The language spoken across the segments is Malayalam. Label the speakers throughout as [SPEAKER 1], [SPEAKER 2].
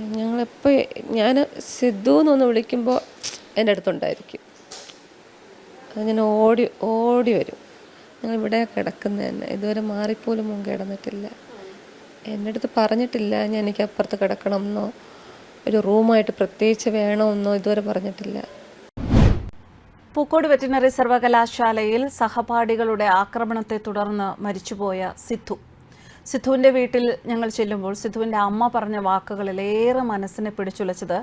[SPEAKER 1] ഞങ്ങളെപ്പോൾ ഞാൻ സിദ്ധു എന്നൊന്ന് വിളിക്കുമ്പോൾ എന്റെ അടുത്തുണ്ടായിരിക്കും. അതിങ്ങനെ ഓടി ഓടി വരും. ഞങ്ങൾ ഇവിടെ കിടക്കുന്നത് തന്നെ. ഇതുവരെ മാറിപ്പോലും മുൻ കിടന്നിട്ടില്ല. എന്റെ അടുത്ത് പറഞ്ഞിട്ടില്ല ഞാൻ എനിക്ക് അപ്പുറത്ത് കിടക്കണം എന്നോ ഒരു റൂമായിട്ട് പ്രത്യേകിച്ച് വേണമെന്നോ ഇതുവരെ പറഞ്ഞിട്ടില്ല.
[SPEAKER 2] പൂക്കോട് വെറ്റിനറി സർവകലാശാലയിൽ സഹപാഠികളുടെ ആക്രമണത്തെ തുടർന്ന് മരിച്ചുപോയ സിദ്ധു. സിദ്ധുവിന്റെ വീട്ടിൽ ഞങ്ങൾ ചെല്ലുമ്പോൾ സിദ്ധുവിന്റെ അമ്മ പറഞ്ഞ വാക്കുകളിൽ ഏറെ മനസ്സിനെ പിടിച്ചുലച്ചത്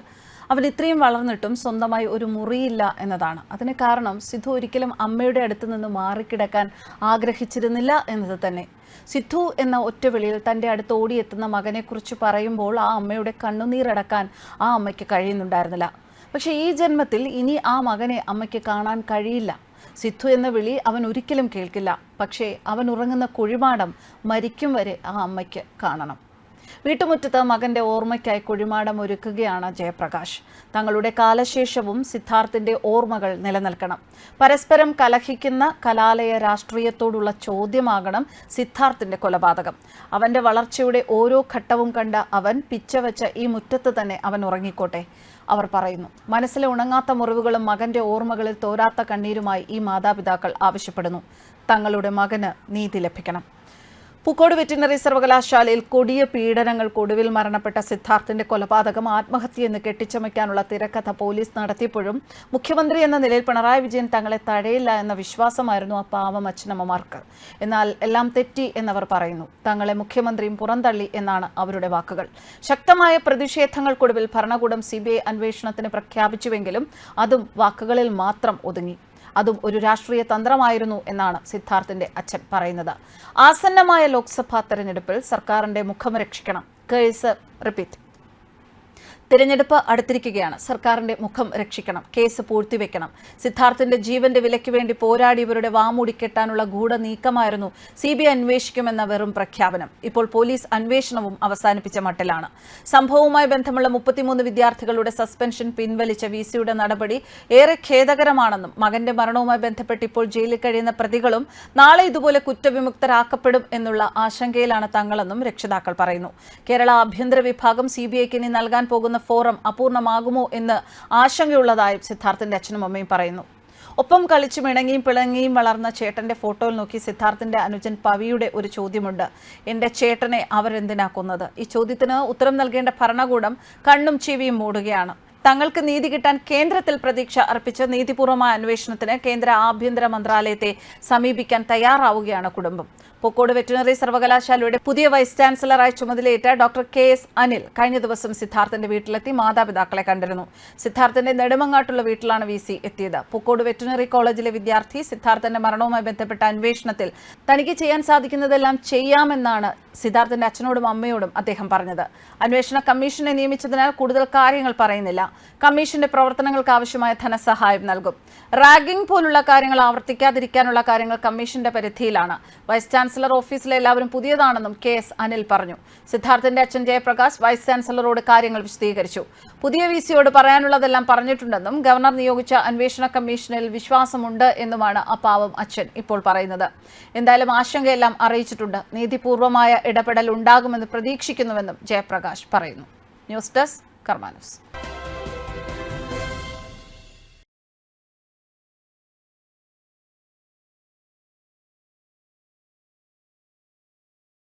[SPEAKER 2] അവൻ ഇത്രയും വളർന്നിട്ടും സ്വന്തമായി ഒരു മുറിയില്ല എന്നതാണ്. അതിന് കാരണം സിദ്ധു ഒരിക്കലും അമ്മയുടെ അടുത്ത് നിന്ന് മാറിക്കിടക്കാൻ ആഗ്രഹിച്ചിരുന്നില്ല എന്നത് തന്നെ. സിദ്ധു എന്ന ഒറ്റ വിളിയിൽ തന്റെ അടുത്ത് ഓടിയെത്തുന്ന മകനെക്കുറിച്ച് പറയുമ്പോൾ ആ അമ്മയുടെ കണ്ണുനീരടക്കാൻ ആ അമ്മയ്ക്ക് കഴിയുന്നുണ്ടായിരുന്നില്ല. പക്ഷേ ഈ ജന്മത്തിൽ ഇനി ആ മകനെ അമ്മയ്ക്ക് കാണാൻ കഴിയില്ല. സിദ്ധു എന്ന വിളി അവൻ ഒരിക്കലും കേൾക്കില്ല. പക്ഷേ അവൻ ഉറങ്ങുന്ന കുഴിമാടം മരിക്കും വരെ ആ അമ്മയ്ക്ക് കാണണം. വീട്ടുമുറ്റത്ത് മകന്റെ ഓർമ്മയ്ക്കായി കുഴിമാടം ഒരുക്കുകയാണ് ജയപ്രകാശ്. തങ്ങളുടെ കാലശേഷവും സിദ്ധാർത്ഥിന്റെ ഓർമ്മകൾ നിലനിൽക്കണം. പരസ്പരം കലഹിക്കുന്ന കലാലയ രാഷ്ട്രീയത്തോടുള്ള ചോദ്യമാകണം സിദ്ധാർത്ഥിന്റെ കൊലപാതകം. അവന്റെ വളർച്ചയുടെ ഓരോ ഘട്ടവും കണ്ട അവൻ പിച്ചവെച്ച ഈ മുറ്റത്ത് തന്നെ അവൻ ഉറങ്ങിക്കോട്ടെ. അവർ പറയുന്നു മനസ്സിലെ ഉണങ്ങാത്ത മുറിവുകളും മകന്റെ ഓർമ്മകളിൽ തോരാത്ത കണ്ണീരുമായി ഈ മാതാപിതാക്കൾ ആവശ്യപ്പെടുന്നു. തങ്ങളുടെ മകന് നീതി ലഭിക്കണം. പൂക്കോട് വെറ്റിനറി സർവകലാശാലയിൽ കൊടിയ പീഡനങ്ങൾക്കൊടുവിൽ മരണപ്പെട്ട സിദ്ധാർത്ഥിന്റെ കൊലപാതകം ആത്മഹത്യയെന്ന് കെട്ടിച്ചമയ്ക്കാനുള്ള തിരക്കഥ പോലീസ് നടത്തിയപ്പോഴും മുഖ്യമന്ത്രി എന്ന നിലയിൽ പിണറായി വിജയൻ തങ്ങളെ തഴയില്ല എന്ന വിശ്വാസമായിരുന്നു ആ പാവം അച്ഛനമ്മമാർക്ക്. എന്നാൽ എല്ലാം തെറ്റി എന്നവർ പറയുന്നു. തങ്ങളെ മുഖ്യമന്ത്രിയും പുറന്തള്ളി എന്നാണ് അവരുടെ വാക്കുകൾ. ശക്തമായ പ്രതിഷേധങ്ങൾക്കൊടുവിൽ ഭരണകൂടം സിബിഐ അന്വേഷണത്തിന് പ്രഖ്യാപിച്ചുവെങ്കിലും അതും വാക്കുകളിൽ മാത്രം ഒതുങ്ങി. അതും ഒരു രാഷ്ട്രീയ തന്ത്രമായിരുന്നു എന്നാണ് സിദ്ധാർത്ഥിന്റെ അച്ഛൻ പറയുന്നത്. ആസന്നമായ ലോക്സഭാ തെരഞ്ഞെടുപ്പിൽ സർക്കാരിന്റെ മുഖം രക്ഷിക്കണം. Case repeat. തിരഞ്ഞെടുപ്പ് അടുത്തിരിക്കുകയാണ്. സർക്കാരിന്റെ മുഖം രക്ഷിക്കണം കേസ് പൂഴ്ത്തിവെക്കണം. സിദ്ധാർത്ഥിന്റെ ജീവന്റെ വിലയ്ക്ക് വേണ്ടി പോരാടിയവരുടെ വാമൂടി കെട്ടാനുള്ള ഗൂഢ നീക്കമായിരുന്നു സി ബി ഐ അന്വേഷിക്കുമെന്ന വെറും പ്രഖ്യാപനം. ഇപ്പോൾ പോലീസ് അന്വേഷണവും അവസാനിപ്പിച്ച മട്ടിലാണ്. സംഭവവുമായി ബന്ധമുള്ള മുപ്പത്തിമൂന്ന് വിദ്യാർത്ഥികളുടെ സസ്പെൻഷൻ പിൻവലിച്ച വി സിയുടെ നടപടി ഏറെ ഖേദകരമാണെന്നും മകന്റെ മരണവുമായി ബന്ധപ്പെട്ട് ഇപ്പോൾ ജയിലിൽ കഴിയുന്ന പ്രതികളും നാളെ ഇതുപോലെ കുറ്റവിമുക്തരാക്കപ്പെടും എന്നുള്ള ആശങ്കയിലാണ് തങ്ങളെന്നും രക്ഷിതാക്കൾ പറയുന്നു. കേരള ആഭ്യന്തര വിഭാഗം സി ബി ഐക്ക് ഇനി നൽകാൻ പോകുന്ന ഫോറം അപൂർണമാകുമോ എന്ന് ആശങ്കയുള്ളതായും സിദ്ധാർത്ഥിന്റെ അച്ഛനും അമ്മയും പറയുന്നു. ഒപ്പം കളിച്ചും ഇണങ്ങിയും പിളങ്ങിയും വളർന്ന ചേട്ടന്റെ ഫോട്ടോയിൽ നോക്കി സിദ്ധാർത്ഥിന്റെ അനുജൻ പവിയുടെ ഒരു ചോദ്യമുണ്ട്. എന്റെ ചേട്ടനെ അവരെന്തിനാ കൊന്നത്? ഈ ചോദ്യത്തിന് ഉത്തരം നൽകേണ്ട ഭരണകൂടം കണ്ണും ചെവിയും മൂടുകയാണ്. തങ്ങൾക്ക് നീതി കിട്ടാൻ കേന്ദ്രത്തിൽ പ്രതീക്ഷ അർപ്പിച്ച് നീതിപൂർവമായ അന്വേഷണത്തിന് കേന്ദ്ര ആഭ്യന്തര മന്ത്രാലയത്തെ സമീപിക്കാൻ തയ്യാറാവുകയാണ് കുടുംബം. പൊക്കോട് വെറ്റിനറി സർവകലാശാലയുടെ പുതിയ വൈസ് ചാൻസലറായി ചുമതലയേറ്റ ഡോക്ടർ കെ എസ് അനിൽ കഴിഞ്ഞ ദിവസം സിദ്ധാർത്ഥന്റെ വീട്ടിലെത്തി മാതാപിതാക്കളെ കണ്ടിരുന്നു. സിദ്ധാർത്ഥന്റെ നെടുമങ്ങാട്ടുള്ള വീട്ടിലാണ് വി സി എത്തിയത്. പൊക്കോട് വെറ്റിനറി കോളേജിലെ വിദ്യാർത്ഥി സിദ്ധാർത്ഥന്റെ മരണവുമായി ബന്ധപ്പെട്ട അന്വേഷണത്തിൽ തനിക്ക് ചെയ്യാൻ സാധിക്കുന്നതെല്ലാം ചെയ്യാമെന്നാണ് സിദ്ധാർത്ഥന്റെ അച്ഛനോടും അമ്മയോടും അദ്ദേഹം പറഞ്ഞത്. അന്വേഷണ കമ്മീഷനെ നിയമിച്ചതിനാൽ കൂടുതൽ കാര്യങ്ങൾ പറയുന്നില്ല. കമ്മീഷന്റെ പ്രവർത്തനങ്ങൾക്ക് ആവശ്യമായ ധനസഹായം നൽകും. റാഗിംഗ് പോലുള്ള കാര്യങ്ങൾ ആവർത്തിക്കാതിരിക്കാനുള്ള കാര്യങ്ങൾ കമ്മീഷന്റെ പരിധിയിലാണ്. വൈസ് ചാൻസലർ ഓഫീസിലെ എല്ലാവരും പുതിയതാണെന്നും കെ എസ് അനിൽ പറഞ്ഞു. സിദ്ധാർത്ഥന്റെ അച്ഛൻ ജയപ്രകാശ് വൈസ് ചാൻസലറോട് കാര്യങ്ങൾ വിശദീകരിച്ചു. പുതിയ വി സിയോട് പറയാനുള്ളതെല്ലാം പറഞ്ഞിട്ടുണ്ടെന്നും ഗവർണർ നിയോഗിച്ച അന്വേഷണ കമ്മീഷനിൽ വിശ്വാസമുണ്ട് എന്നുമാണ് അപ്പാവം പാവം അച്ഛൻ ഇപ്പോൾ പറയുന്നത്. എന്തായാലും ആശങ്കയെല്ലാം അറിയിച്ചിട്ടുണ്ട്. നീതിപൂർവമായ ഇടപെടൽ ഉണ്ടാകുമെന്ന് പ്രതീക്ഷിക്കുന്നുവെന്നും ജയപ്രകാശ് പറയുന്നു. News desk കർമാനൂസ്